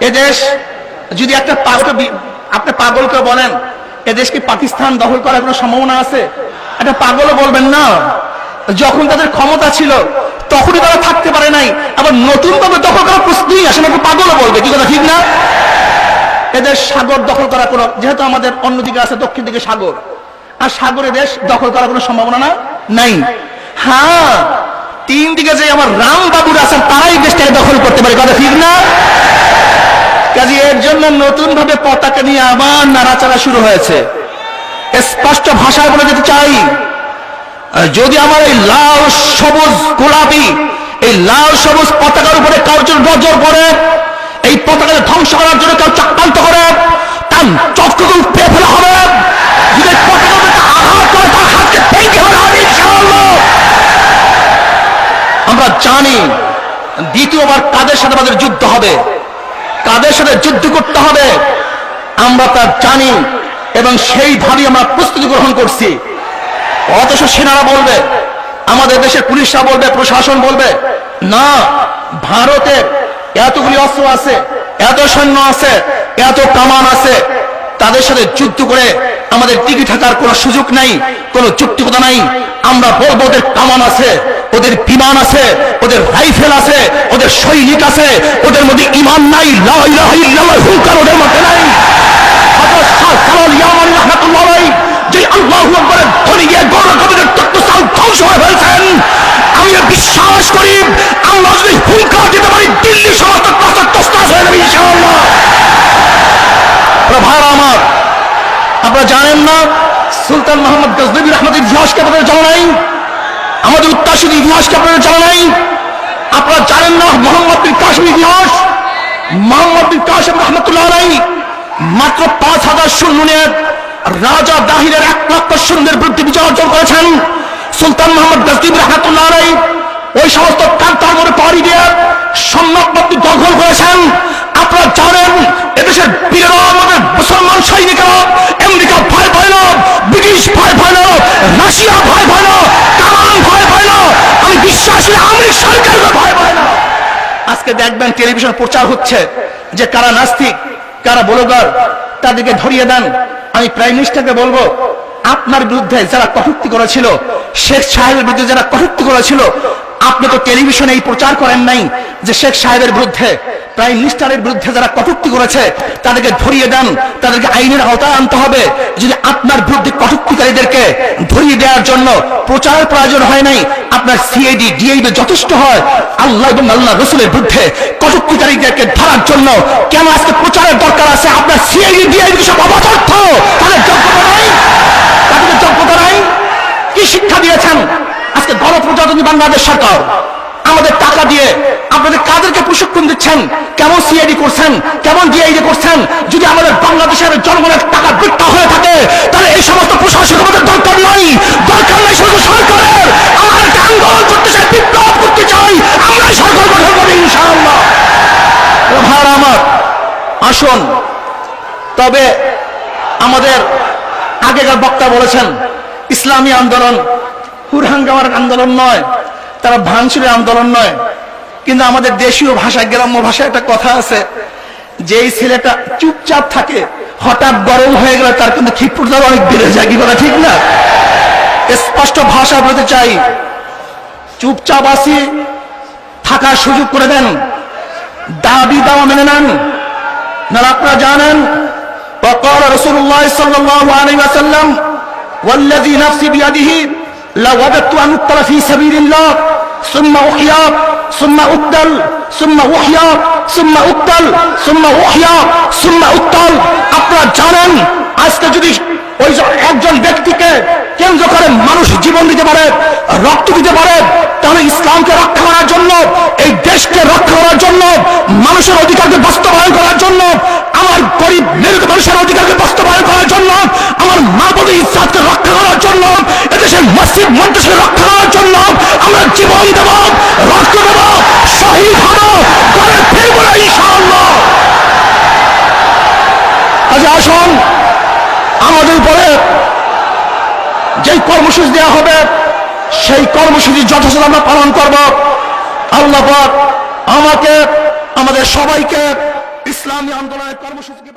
এদেশ যদি একটা আপনি পাগলকে বলেন, এদেশ কি পাকিস্তান দখল করার কোনো সম্ভাবনা আছে? একটা পাগলও বলবেন না। যখন তাদের ক্ষমতা ছিল, তখনই তারা থাকতে পারে নাই। আবার নতুন ভাবে দখল করার প্রশ্নই আসে না পাগলও বলবে, কি কথা ঠিক না? এদের সাগর দখল করা কোনো যেহেতু আমাদের অন্যদিকে আছে, দক্ষিণ দিকে সাগর। আর সাগরে দেশ দখল করার কোনো সম্ভাবনা না নাই। হ্যাঁ তিন দিকে যে আমার রাম বাবুরা আছেন, তারাই দেশটাকে দখল করতে পারে, কথা ঠিক না? কাজে এর জন্য নতুন ভাবে পতাকা নিয়ে আবার নাড়াচাড়া শুরু হয়েছে। স্পষ্ট ভাষায় বলে যেতে চাই যদি আমার এই লাল সবুজ গোলাপি, এই লাল সবুজ পতাকার উপরে কার্যর নজর পড়ে, এই পতাকাকে ধ্বংস করার জন্য কেউ চক্রান্ত করে, তার চক্রকে উপড়ে হবে। যদি আঘাত করে, তার হাতকে ভেঙে ফেলা হবে। আমরা জানি দ্বিতীয়বার কাদের সাথে আমাদের যুদ্ধ হবে? কাদের সাথে যুদ্ধ করতে হবে। আমরা তা জানি এবং সেইভাবেই আমরা প্রস্তুতি গ্রহণ করছি। অথচ সেনারা বলবে, আমাদের দেশের পুলিশরা বলবে, প্রশাসন বলবে, না ভারতের এতগুলি অস্ত্র আছে, এত সৈন্য আছে, এত কামান আছে। তাদের সাথে যুদ্ধ করে আমাদের টিকে থাকার কোনো সুযোগ নাই, কোনো যুক্তিকতা নাই। আমরা বলব ওদের কামান আছে ওদের বিমান আছে, ওদের রাইফেল আছে, ওদের সৈনিক আছে, ওদের মধ্যে ইমান নাই ওদের মধ্যে নাই। বিশ্বাস পারি প্রভার আমার, আপনারা জানেন না, সুলতান মোহাম্মদ গজনবী রহমত ইতিহাসকে আপনাদের উত্তাসিত ইতিহাসকে আপনাদের জানা নাই? আপনারা জানেন না মোহাম্মদ বিন কাশিম ইতিহাস? মোহাম্মদ বিন কাশিম রহমতুল্লাহ আলাই মাত্র পাঁচ হাজার নিয়ে রাজা দাহিরের এক লক্ষ শূন্যের বিরুদ্ধে বিজয় অর্জন করেছেন সুলতান মোহাম্মদ গজনবী রহমতুল্লাহ আলাই ওই সমস্ত কান্তার মধ্যে পাড়ি দিয়ে সম্রাটপত্তি দখল করেছেন। আপনারা জানেন এদেশের বীরেরা আমাদের মুসলমান সৈনিকেরা আমেরিকা ভয় পায় না ব্রিটিশ ভয় পায় না রাশিয়া ভয় পায় না কামান ভয় পায় না আমি বিশ্বাসী সরকারকে ভয় পায় না। আজকে দেখবেন টেলিভিশন প্রচার হচ্ছে যে কারা নাস্তিক, কারা তাদেরকে ধরিয়ে দেন। আমি প্রাইম মিনিস্টারকে বলব, আপনার বিরুদ্ধে যারা কটূক্তি করেছিল, শেখ সাহেবের বিরুদ্ধে যারা কটূক্তি করেছিল, আপনি তো টেলিভিশনে এই প্রচার করেন নাই যে শেখ সাহেবের বিরুদ্ধে, প্রাইম মিনিস্টারের বিরুদ্ধে যারা কটূক্তি করেছে, তাদেরকে ধরিয়ে দেন, তাদেরকে আইনের আওতায় আনতে হবে। যদি আপনার দেওয়ার জন্য প্রচারের প্রয়োজন হয় নাই। আপনার সিআইডি ডিআইডি যথেষ্ট হয়। আল্লাহ এবং আল্লাহ রসুলের বিরুদ্ধে কটূক্তিকারীদেরকে ধরার জন্য কেন আজকে প্রচারের দরকার আছে? আপনার সিআইডি ডিআইডি সব অপদার্থ তাদের যোগ্যতা নাই। তাদের যোগ্যতা নাই। কি শিক্ষা দিয়েছেন? আজকে গণপ্রজাতন্ত্রী বাংলাদেশ সরকার। আমাদের টাকা দিয়ে আপনাদের কাদেরকে প্রশিক্ষণ দিচ্ছেন? কেমন সিআইডি করছেন? কেমন ডিআইডি করছেন? যদি আমাদের বাংলাদেশের জনগণের টাকা বৃত্তা হয়ে থাকে তাহলে এই সমস্ত প্রশাসন আমাদের দরকার নাই দরকার নাই শুধু সরকারের আমরা একটা আন্দোলন করতে চাই বিপ্লব করতে চাই আমরা সরকার গঠন করি ইনশাআল্লাহ ও ভাইরা আমার আসুন তবে আমাদের আগেকার বক্তা বলেছেন, ইসলামী আন্দোলন হুরহাঙ্গামার আন্দোলন নয়, তারা ভাঙচুরের আন্দোলন নয়। কিন্তু আমাদের দেশীয় ভাষায়, গ্রাম্য ভাষায় একটা কথা আছে, যেই ছেলেটা চুপচাপ থাকে, হঠাৎ গরম হয়ে গেলে তার কিন্তু ক্ষিপ্রতা অনেক বেড়ে যায়, কি কথা ঠিক না? স্পষ্ট ভাষা বলতে চাই, চুপচাপ আসি, থাকার সুযোগ করে দেন, দাবি দাওয়া মেনে নেন না আপনারা জানেন وقال رسول الله صلى الله عليه وسلم والذي نفسي بيده لوددت أن أقتل في سبيل الله ثم أحيا ثم أقتل ثم أحيا ثم أقتل ثم أحيا ثم أقتل আপনারা জানেন আজকে যদি ওই যে একজন ব্যক্তিকে কেন্দ্র করে মানুষ জীবন দিতে পারে রক্ত দিতে পারে তাহলে ইসলামকে রক্ষা করার জন্য এই দেশকে রক্ষা করার জন্য মানুষের অধিকারকে বাস্তবায়ন মানুষের অধিকারকে বাস্তবায়ন করার জন্য, আমার মা বলি ইসলামকে রক্ষা করার জন্য, এদেশের মসজিদ মন্ত্রকে রক্ষা করার জন্য আমরা জীবন দেব, রক্ত দেব, শহীদ হব, ঘরে ফিরবো ইনশাআল্লাহ। আজ আসুন, আমাদের উপরে যেই কর্মসূচি দেওয়া হবে, সেই কর্মসূচি যথাযথ আমরা পালন করব। আল্লাহ আমাকে, আমাদের সবাইকে ইসলাম আন্দোলনের কর্মসূচিকে